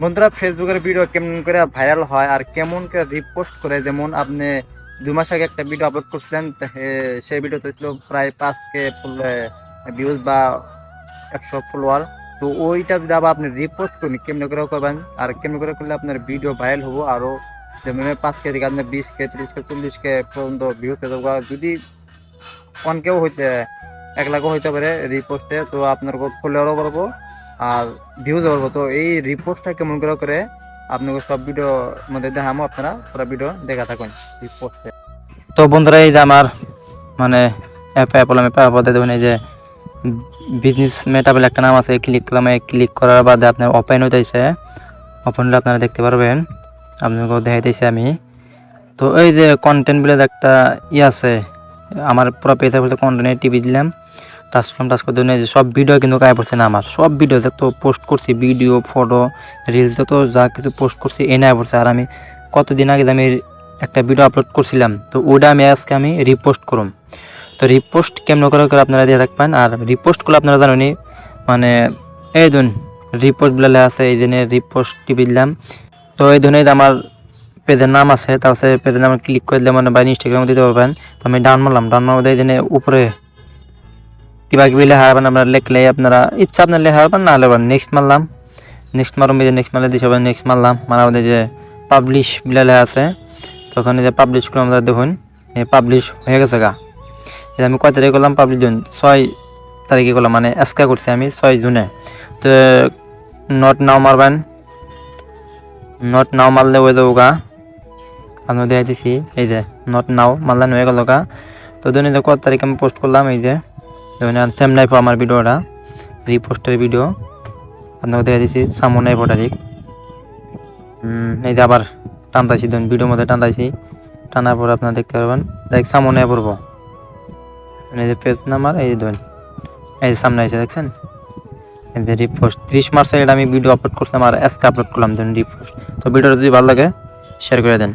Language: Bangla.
বন্ধুরা ফেসবুকের ভিডিও কেমন করে ভাইরাল হয় আর কেমন করে রিপোস্ট করে? যেমন আপনি দু মাস আগে একটা ভিডিও আপলোড করছিলেন সেই ভিডিওতে ছিল প্রায় পাঁচ কে ভিউজ বা একশো ফলোয়ার তো ওইটা যদি আবার আপনি রিপোস্ট করেন, কেমনি করে করবেন? আর কেমনি করে করলে আপনার ভিডিও ভাইরাল হব? আরও যেমন পাঁচ কে থেকে আপনার বিশ কে ত্রিশ কে চল্লিশ কে পর্যন্ত ভিউজ পেতে। যদি অনেকেও হইতে, এক লাখও হইতে পারে রিপোস্টে তো আপনার ফলোয়ারও পারব আর ভিউজ পারব তো এই রিপোস্টটা কেমন করে করে আপনাকে সব ভিডিও মধ্যে দেখামো, আপনারা পুরো ভিডিও দেখা থাকুন রিপোস্টে তো বন্ধুরা, এই যে আমার মানে অ্যাপ অ্যাপল আমি পাওয়ার দেবেন এই যে বিজনেস মেটাবেল একটা নাম আছে ক্লিক করলাম, এই ক্লিক করার বাদে আপনার ওপেন হইতেছে ওপেন হলে আপনারা দেখতে পারবেন আপনাকে দেখাইতেছি আমি। তো এই যে কন্টেন্ট বলে একটা ই আছে, আমার পুরো পেজে বলতে কন্টেন্ট টিভি দিলাম। টাচ ফ্রম টাচ করে দিলাম যে সব ভিডিও কিন্তু গায়ে পড়ছে না আমার। সব ভিডিও যত পোস্ট করছি ভিডিও ফটো রিলস যত যা কিছু পোস্ট করছি, এ না পড়ছে আর আমি কতদিন আগে আমি একটা ভিডিও আপলোড করছিলাম, তো ওটা আমি আজকে আমি রিপোস্ট করুম। তো রিপোস্ট কেমন করে করে আপনারা দিয়ে থাকবেন, আর রিপোস্ট করলে আপনারা জানেন মানে এই ধরুন রিপোস্ট বলে আছে, এই জন্য রিপোস্ট টিপি দিলাম। তো এই ধরনের আমার পেজের নাম আছে, তার পেজের নাম ক্লিক করে দিলে মানে বা ইনস্টাগ্রামে দিতে পারবেন। তো আমি ডাউন মারলাম ডাউন মারতে এই জন্য উপরে কিবা কিবি লেখা হবেন আপনারা লেখলে আপনারা ইচ্ছা আপনার লেখা হবেন না হলে নেক্সট মারলাম নেক্সট মারুম যে নেক্সট মারলে হবে নেক্সট মারলাম মানে আমাদের যে পাবলিশ বলে লেখা আছে, তখন যে পাবলিশ করলাম আমরা দেখুন। পাবলিশ হয়ে গেছে গা। যে আমি কয় তারিখে করলাম পাবলিশ জুন। ছয় তারিখে করলাম মানে এসকা করছি আমি ছয় জুনে। তো নট নাও মারবেন নট নাও মারলে হয়ে যাব গা। আপনার দেখাই দিছি এই যে নট নাও মারলেন হয়ে গেল গা। তো ধরুন এই যে কত তারিখে আমি পোস্ট করলাম এই যে। ধরুন সেম নাইফ আমার ভিডিওটা রিপোস্টের ভিডিও আপনাকে দেখা দিছি সামন তারিখ উম, এই যে আবার টানতাইছি ধরুন ভিডিওর মধ্যে টানতাইছি টানার পর আপনারা দেখতে পারবেন। দেখ সামনে পড়ব। এই যে পেজ নাম্বার এই যে ধরুন এই যে সামনে এসে দেখছেন? এই যে রিপোস্ট ত্রিশ মার্চের এটা আমি ভিডিও আপলোড করছিলাম আর এসকে আপলোড করলাম ধরুন রিপোস্ট তো ভিডিওটা যদি ভালো লাগে শেয়ার করে দেন।